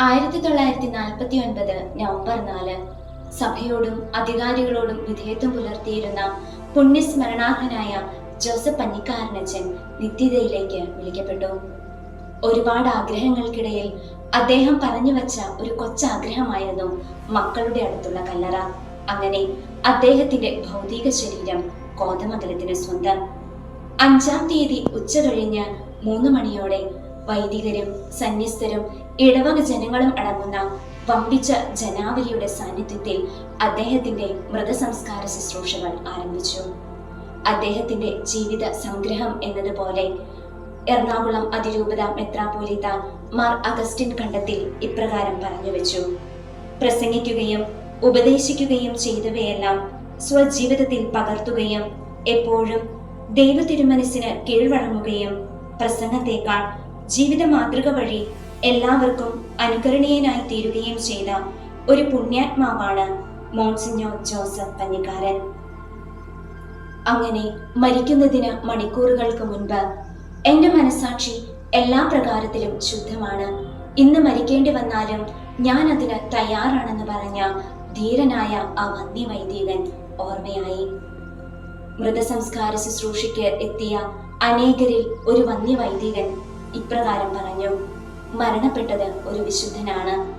ആയിരത്തി തൊള്ളായിരത്തി നാൽപ്പത്തി ഒൻപത് നവംബർ നാല് സഭയോടും അധികാരികളോടും വിധേയത്വം പുലർത്തിയിരുന്ന പുണ്യസ്മരണാർഹനായ ജോസഫ് പന്നിക്കാരനച്ചൻ നിത്യതയിലേക്ക് വിളിക്കപ്പെട്ടു. ഒരുപാട് ആഗ്രഹങ്ങൾക്കിടയിൽ അദ്ദേഹം പറഞ്ഞു വച്ച ഒരു കൊച്ചാഗ്രഹമായിരുന്നു മക്കളുടെ അടുത്തുള്ള കല്ലറ. അങ്ങനെ അദ്ദേഹത്തിന്റെ ഭൗതിക ശരീരം കോതമംഗലത്തിന് സ്വന്തം. അഞ്ചാം തീയതി ഉച്ച കഴിഞ്ഞ് മൂന്ന് മണിയോടെ വൈദികരും സന്യസ്തരും ഇടവക ജനങ്ങളും അടങ്ങുന്ന വമ്പിച്ച ജനാവലിയുടെ സാന്നിധ്യത്തിൽ അദ്ദേഹത്തിന്റെ മൃതസംസ്കാര ശുശ്രൂഷകൾ ആരംഭിച്ചു. അദ്ദേഹത്തിന്റെ ജീവിത സംഗ്രഹം എന്നതുപോലെ എറണാകുളം അതിരൂപത മെത്രാപോലിത്ത മാർ അഗസ്റ്റിൻ കണ്ടത്തിൽ ഇപ്രകാരം പറഞ്ഞു വെച്ചു. പ്രസംഗിക്കുകയും ഉപദേശിക്കുകയും ചെയ്തവയെല്ലാം സ്വജീവിതത്തിൽ പകർത്തുകയും എപ്പോഴും ദൈവ തിരുമനസ്സിന് കീഴ്വഴങ്ങുകയും പ്രസംഗത്തെക്കാൾ ജീവിത മാതൃക വഴി എല്ലാവർക്കും അനുകരണീയനായി തീരുകയും ചെയ്ത ഒരു പുണ്യാത്മാവാണ് മോൺസിഞ്ഞോ ജോസഫ് പഞ്ഞിക്കാരൻ. അങ്ങനെ മരിക്കുന്നതിന് മണിക്കൂറുകൾക്ക് മുൻപ് എന്റെ മനസാക്ഷി എല്ലാ പ്രകാരത്തിലും ശുദ്ധമാണ്. ഇന്ന് മരിക്കേണ്ടി വന്നാലും ഞാൻ അതിന് തയ്യാറാണെന്ന് പറഞ്ഞ ധീരനായ ആ വന്ദി വൈദികൻ ഓർമ്മയായി. മൃതസംസ്കാര ശുശ്രൂഷയ്ക്ക് എത്തിയ അനേകരിൽ ഒരു വന്യ വൈദികൻ ഇപ്രകാരം പറഞ്ഞു മരണപ്പെട്ടത് ഒരു വിശുദ്ധനാണ്.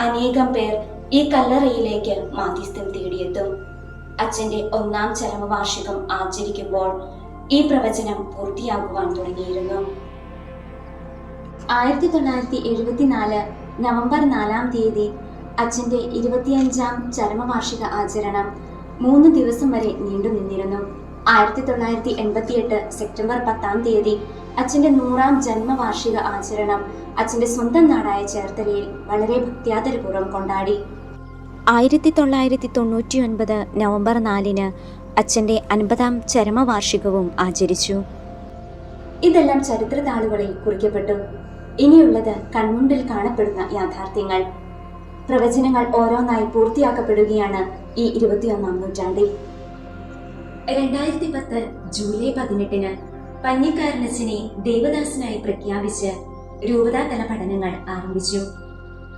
അനേകം പേർ ഈ കല്ലറയിലേക്ക് മാധ്യസ്ഥം തേടിയെത്തും. അച്ഛന്റെ ഒന്നാം ചരമവാർഷികം ആചരിക്കുമ്പോൾ ഈ പ്രവചനം പൂർത്തിയാകുവാൻ തുടങ്ങിയിരുന്നു. ആയിരത്തി തൊള്ളായിരത്തി എഴുപത്തിനാല് നവംബർ നാലാം തീയതി അച്ഛന്റെ ഇരുപത്തിയഞ്ചാം ചരമവാർഷിക ആചരണം മൂന്ന് ദിവസം വരെ നീണ്ടു നിന്നിരുന്നു ആയിരത്തി തൊള്ളായിരത്തി എൺപത്തി എട്ട് സെപ്റ്റംബർ പത്താം തീയതി അച്ഛന്റെ നൂറാം ജന്മവാർഷിക ആചരണം അച്ഛന്റെ സ്വന്തം നാടായ ചേർത്തലയിൽ വളരെ ഭക്ത്യാദരപൂർവം കൊണ്ടാടി. ആയിരത്തി തൊള്ളായിരത്തി തൊണ്ണൂറ്റി ഒൻപത് നവംബർ നാലിന് അച്ഛന്റെ അൻപതാം ചരമവാർഷികവും ആചരിച്ചു. ഇതെല്ലാം ചരിത്ര താളുകളിൽ കുറിക്കപ്പെട്ടു. ഇനിയുള്ളത് കൺമുണ്ടിൽ കാണപ്പെടുന്ന യാഥാർത്ഥ്യങ്ങൾ. പ്രവചനങ്ങൾ ഓരോന്നായി പൂർത്തിയാക്കപ്പെടുകയാണ് ഈ ഇരുപത്തിയൊന്നാം നൂറ്റാണ്ടിൽ. രണ്ടായിരത്തി പത്ത് ജൂലൈ പതിനെട്ടിന് പഞ്ഞിക്കാരനച്ഛനെ ദേവദാസനായി പ്രഖ്യാപിച്ച് രൂപതാതല പഠനങ്ങൾ ആരംഭിച്ചു.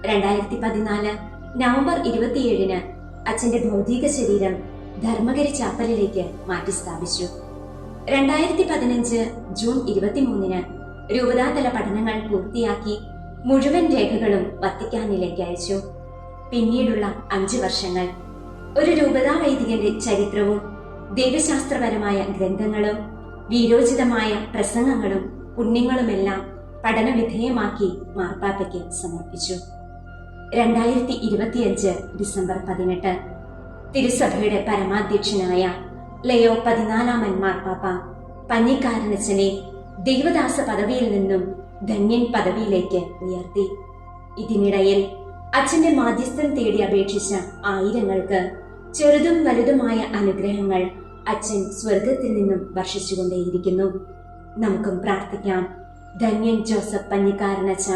രണ്ടായിരത്തി പതിനാല് നവംബർ ഇരുപത്തിയേഴിന് അച്ഛന്റെ ഭൗതിക ശരീരം ധർമ്മഗിരി ചാപ്പലിലേക്ക് മാറ്റി സ്ഥാപിച്ചു രണ്ടായിരത്തി പതിനഞ്ച് ജൂൺ ഇരുപത്തിമൂന്നിന് രൂപതാതല പഠനങ്ങൾ പൂർത്തിയാക്കി മുഴുവൻ രേഖകളും വത്തിക്കാനിലേക്ക് അയച്ചു. പിന്നീടുള്ള അഞ്ചു വർഷങ്ങൾ. ഒരു രൂപതാ വൈദികന്റെ ചരിത്രവും ദൈവശാസ്ത്രപരമായ ഗ്രന്ഥങ്ങളും വീരോചിതമായ പ്രസംഗങ്ങളും പുണ്യങ്ങളുമെല്ലാം പഠനവിധേയമാക്കി മാർപ്പാപ്പയ്ക്ക് സമർപ്പിച്ചു. രണ്ടായിരത്തി ഇരുപത്തിയഞ്ച് ഡിസംബർ പതിനെട്ട്. തിരുസഭയുടെ പരമാധ്യക്ഷനായ ലയോ പതിനാലാമൻ മാർപ്പാപ്പ പഞ്ഞിക്കാരനച്ചനെ ദൈവദാസ പദവിയിൽ നിന്നും ധന്യൻ പദവിയിലേക്ക് ഉയർത്തി. ഇതിനിടയിൽ അച്ഛന്റെ മാധ്യസ്ഥം തേടി അപേക്ഷിച്ച ആയിരങ്ങൾക്ക് ചെറുതും വലുതുമായ അനുഗ്രഹങ്ങൾ അച്ഛൻ സ്വർഗത്തിൽ നിന്നും വർഷിച്ചുകൊണ്ടേയിരിക്കുന്നു. നമുക്കും പ്രാർത്ഥിക്കാം. ധന്യൻ ജോസഫ് പഞ്ഞിക്കാരനച്ച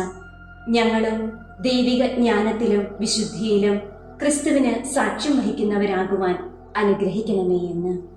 ഞങ്ങളും ദൈവിക ജ്ഞാനത്തിലും വിശുദ്ധിയിലും ക്രിസ്തുവിന് സാക്ഷ്യം വഹിക്കുന്നവരാകുവാൻ അനുഗ്രഹിക്കണമേ എന്ന്.